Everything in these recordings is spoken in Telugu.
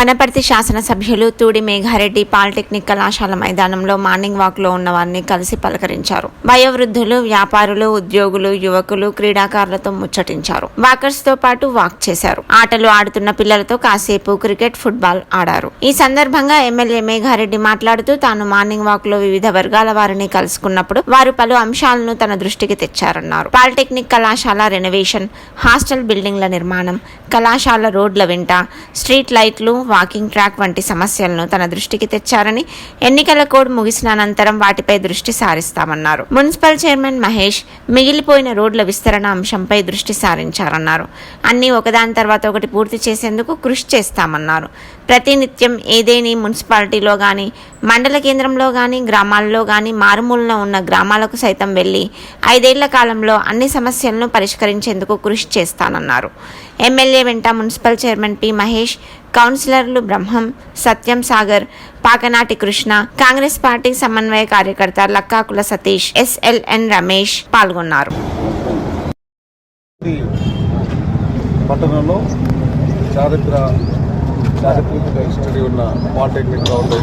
వనపర్తి శాసనసభ్యులు తూడి మేఘారెడ్డి పాలిటెక్నిక్ కళాశాల మైదానంలో మార్నింగ్ వాక్లో ఉన్న వారిని కలిసి పలకరించారు. వయోవృద్ధులు వ్యాపారులు ఉద్యోగులు యువకులు క్రీడాకారులతో ముచ్చటించారు. వాకర్స్తో పాటు వాక్ చేశారు. ఆటలు ఆడుతున్న పిల్లలతో కాసేపు క్రికెట్ ఫుట్బాల్ ఆడారు. ఈ సందర్భంగా ఎమ్మెల్యే మేఘారెడ్డి మాట్లాడుతూ తాను మార్నింగ్ వాక్లో వివిధ వర్గాల వారిని కలుసుకున్నప్పుడు వారు పలు అంశాలను తన దృష్టికి తెచ్చారన్నారు. పాలిటెక్నిక్ కళాశాల రెనోవేషన్ హాస్టల్ బిల్డింగ్ల నిర్మాణం కళాశాల రోడ్ల వెంట స్ట్రీట్ లైట్లు వాకింగ్ ట్రాక్ వంటి సమస్యలను తన దృష్టికి తెచ్చారని ఎన్నికల కోడ్ ముగిసిన అనంతరం వాటిపై దృష్టి సారిస్తామన్నారు. మున్సిపల్ చైర్మన్ మహేష్ మిగిలిపోయిన రోడ్ల విస్తరణ అంశంపై దృష్టి సారించారన్నారు. అన్ని ఒకదాని తర్వాత ఒకటి పూర్తి చేసేందుకు కృషి చేస్తామన్నారు. ప్రతినిత్యం ఏదేని మున్సిపాలిటీలో కానీ మండల కేంద్రంలో కానీ గ్రామాల్లో కానీ మారుమూలన ఉన్న గ్రామాలకు సైతం వెళ్ళి ఐదేళ్ళ కాలంలో అన్ని సమస్యలను పరిష్కరించేందుకు కృషి చేస్తానన్నారు. ఎమ్మెల్యే వెంట మున్సిపల్ చైర్మన్ పి మహేష్ కౌన్సిలర్లు బ్రహ్మం సత్యం సాగర్ పాకనాటి కృష్ణ కాంగ్రెస్ పార్టీ సమన్వయ కార్యకర్త లక్కాకుల సతీష్ ఎస్ఎల్ఎన్ రమేష్ పాల్గొన్నారు. పట్టణంలో చారిత్ర చారిత్రక హిస్టరీ ఉన్న పాలిటెక్నిక్ గ్రౌండ్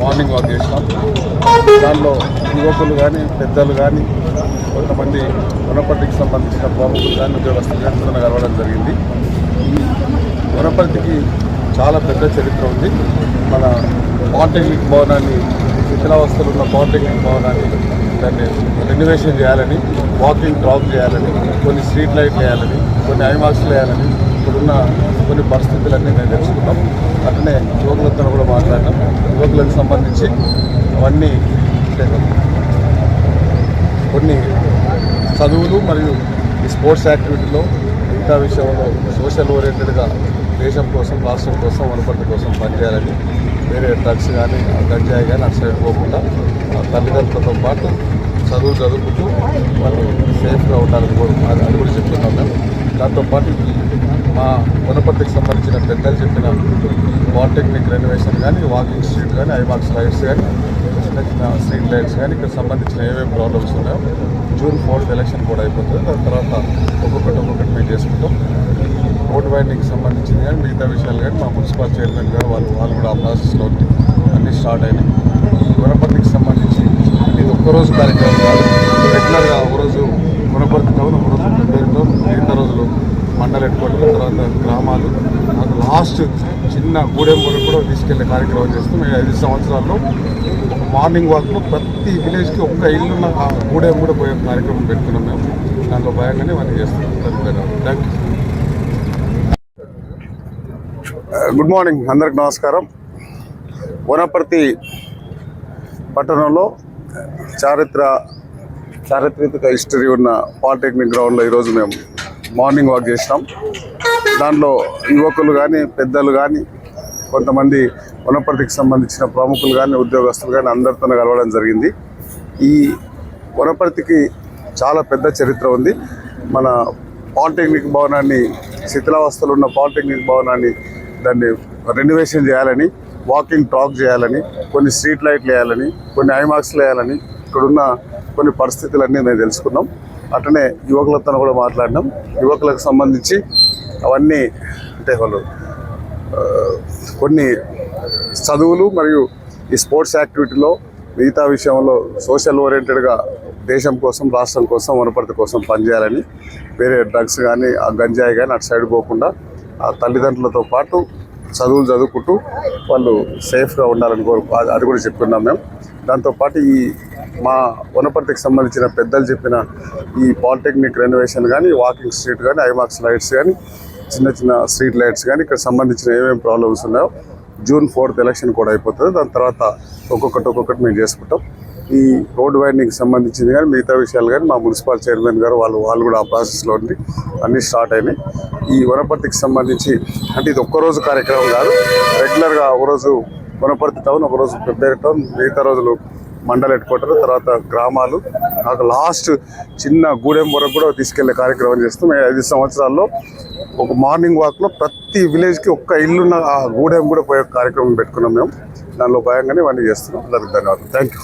మార్నింగ్ వాక్ చేసినాం. దానిలో యువకులు కానీ పెద్దలు కానీ కొంతమంది వనపర్తికి సంబంధించిన ప్రముఖులు కానీ ఉద్యోగస్తులు కానీ కలవడం జరిగింది. వనపర్తికి చాలా పెద్ద చరిత్ర ఉంది. మన పాలిటెక్నిక్ భవనాన్ని శిథిలావస్థలు ఉన్న పాలిటెక్నిక్ భవనాన్ని దాన్ని రెన్యువేషన్ చేయాలని వాకింగ్ ట్రాక్ చేయాలని కొన్ని స్ట్రీట్ లైట్ వేయాలని కొన్ని ఐమాక్స్లు వేయాలని ఇప్పుడున్న కొన్ని పరిస్థితులన్నీ మేము తెలుసుకున్నాం. అట్లనే యువకులతో కూడా మాట్లాడినాం యువకులకు సంబంధించి అవన్నీ కొన్ని చదువులు మరియు ఈ స్పోర్ట్స్ యాక్టివిటీలో మిగతా విషయంలో సోషల్ ఓరియంటెడ్గా దేశం కోసం రాష్ట్రం కోసం వనపర్తి కోసం పనిచేయాలని వేరే డ్రగ్స్ కానీ గంజాయి కానీ అటు సైడ్ పోకుండా తల్లిదండ్రులతో పాటు చదువు చదువుకుంటూ వాళ్ళు సేఫ్గా ఉండాలని కూడా అది కూడా చెప్తున్నాం మేము. దాంతోపాటు మా వనపర్తికి సంబంధించిన పెద్దలు చెప్పిన పాలిటెక్నిక్ రెనోవేషన్ కానీ వాకింగ్ స్ట్రీట్ కానీ ఐమాక్స్ లైట్స్ కానీ చిన్న చిన్న స్ట్రీట్ లైట్స్ కానీ ఇక్కడ సంబంధించిన ఏమేమి ప్రాబ్లమ్స్ ఉన్నాయో జూన్ ఫోర్త్ ఎలక్షన్ కూడా అయిపోతుంది. దాని తర్వాత ఒక్కొక్కటి ఒక్కొక్కటి మేము చేసుకుంటాం. రోడ్ వైండింగ్కి సంబంధించింది కానీ మిగతా విషయాలు కానీ మా మున్సిపల్ చైర్మన్ గారు వాళ్ళు వాళ్ళు కూడా ఆ ప్రాసెస్లో అన్నీ స్టార్ట్ అయినాయి. ఈ వనపర్తికి సంబంధించి ఇది ఒక్కరోజు కార్యక్రమం కాదు రెగ్యులర్గా ఒకరోజు వనపర్తి టౌన్ ఒకరోజు పెద్దరి టౌన్ మిగతా రోజులు మండల హెడ్ క్వార్టర్ తర్వాత గ్రామాలు. అది లాస్ట్ చిన్న గూడెం వరకు కూడా తీసుకెళ్ళే కార్యక్రమం చేస్తాం. ఈ ఐదు సంవత్సరాల్లో ఒక మార్నింగ్ వాక్లో ప్రతి విలేజ్కి ఒక్క ఇల్లున్న ఆ గూడెం కూడా పోయే కార్యక్రమం పెట్టుకున్నాం మేము. దాంట్లో భయంగానే మనం చేస్తున్నాం. థ్యాంక్ యూ గుడ్ మార్నింగ్ అందరికి నమస్కారం. వనపర్తి పట్టణంలో చారిత్ర చారిత్రక హిస్టరీ ఉన్న పాలిటెక్నిక్ గ్రౌండ్లో ఈరోజు మేము మార్నింగ్ వాక్ చేసినాం. దాంట్లో యువకులు కానీ పెద్దలు కానీ కొంతమంది వనపర్తికి సంబంధించిన ప్రముఖులు కానీ ఉద్యోగస్తులు కానీ అందరితో కలవడం జరిగింది. ఈ వనపర్తికి చాలా పెద్ద చరిత్ర ఉంది. మన పాలిటెక్నిక్ భవనాన్ని శిథిలావస్థలు ఉన్న పాలిటెక్నిక్ భవనాన్ని దాన్ని రెనోవేషన్ చేయాలని వాకింగ్ ట్రాక్ చేయాలని కొన్ని స్ట్రీట్ లైట్లు వేయాలని కొన్ని ఐమాక్స్లు వేయాలని ఇక్కడున్న కొన్ని పరిస్థితులన్నీ మేము తెలుసుకున్నాం. అట్లనే యువకులతో కూడా మాట్లాడినాం. యువకులకు సంబంధించి అవన్నీ అంటే వాళ్ళు కొన్ని చదువులు మరియు ఈ స్పోర్ట్స్ యాక్టివిటీలో మిగతా విషయంలో సోషల్ ఓరియంటెడ్గా దేశం కోసం రాష్ట్రం కోసం వనపర్తి కోసం పనిచేయాలని వేరే డ్రగ్స్ కానీ ఆ గంజాయి కానీ అటు సైడ్ పోకుండా ఆ తల్లిదండ్రులతో పాటు చదువులు చదువుకుంటూ వాళ్ళు సేఫ్గా ఉండాలని కోరు అది- కూడా చెప్తున్నాం మేము. దాంతోపాటు ఈ మా వనపర్తికి సంబంధించిన పెద్దలు చెప్పిన ఈ పాలిటెక్నిక్ రెనోవేషన్ కానీ వాకింగ్ స్ట్రీట్ కానీ ఐమాక్స్ లైట్స్ కానీ చిన్న చిన్న స్ట్రీట్ లైట్స్ కానీ ఇక్కడ సంబంధించిన ఏమేమి ప్రాబ్లమ్స్ ఉన్నాయో జూన్ ఫోర్త్ ఎలక్షన్ కూడా అయిపోతుంది. దాని తర్వాత ఒక్కొక్కటి ఒక్కొక్కటి మేము చేసుకుంటాం. ఈ రోడ్ వైండింగ్ సంబంధించింది కానీ మిగతా విషయాలు కానీ మా మున్సిపల్ చైర్మన్ గారు వాళ్ళు వాళ్ళు కూడా ఆ ప్రాసెస్లో ఉండి అన్నీ స్టార్ట్ అయినాయి. ఈ వనపర్తికి సంబంధించి అంటే ఇది ఒక్కరోజు కార్యక్రమం కాదు రెగ్యులర్గా ఒకరోజు వనపర్తి టౌన్ ఒకరోజు పెబ్బేరు టౌన్ మిగతా రోజులు మండల హెడ్ క్వార్టర్ తర్వాత గ్రామాలు నాకు లాస్ట్ చిన్న గూడెం వరకు కూడా తీసుకెళ్ళే కార్యక్రమం చేస్తాం. ఐదు సంవత్సరాల్లో ఒక మార్నింగ్ వాక్లో ప్రతి విలేజ్కి ఒక్క ఇల్లున్న ఆ గూడెం కూడా పోయే కార్యక్రమం పెట్టుకున్నాం మేము. దానిలో భయంగానే ఇవన్నీ చేస్తున్నాం. అందరికి ధన్యవాదాలు. థ్యాంక్ యూ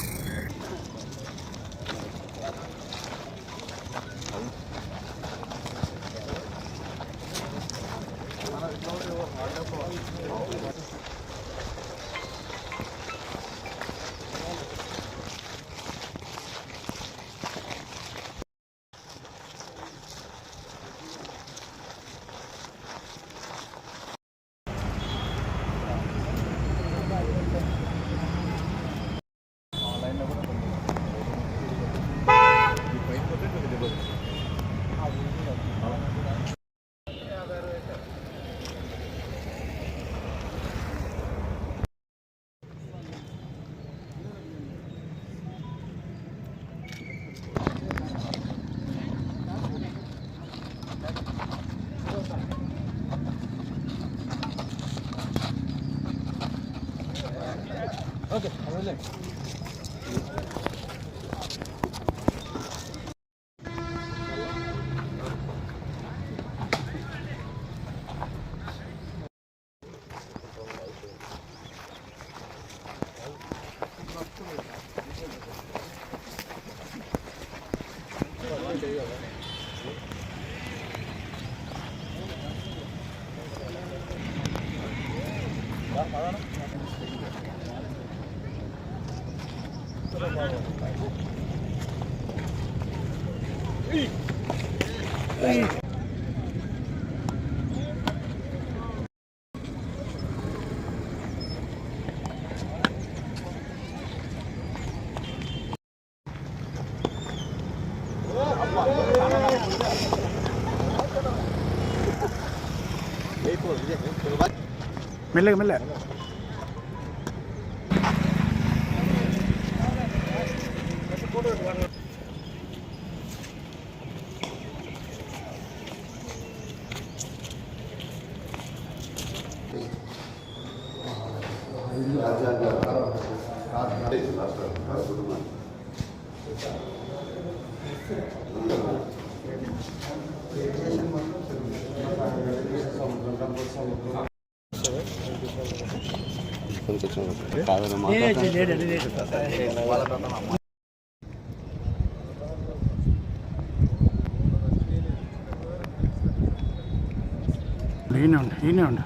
ध्यान चाहिए होगा Hey! మెల్లగా మెల్ల ఈయనే ఉండు ఈయనే ఉండు.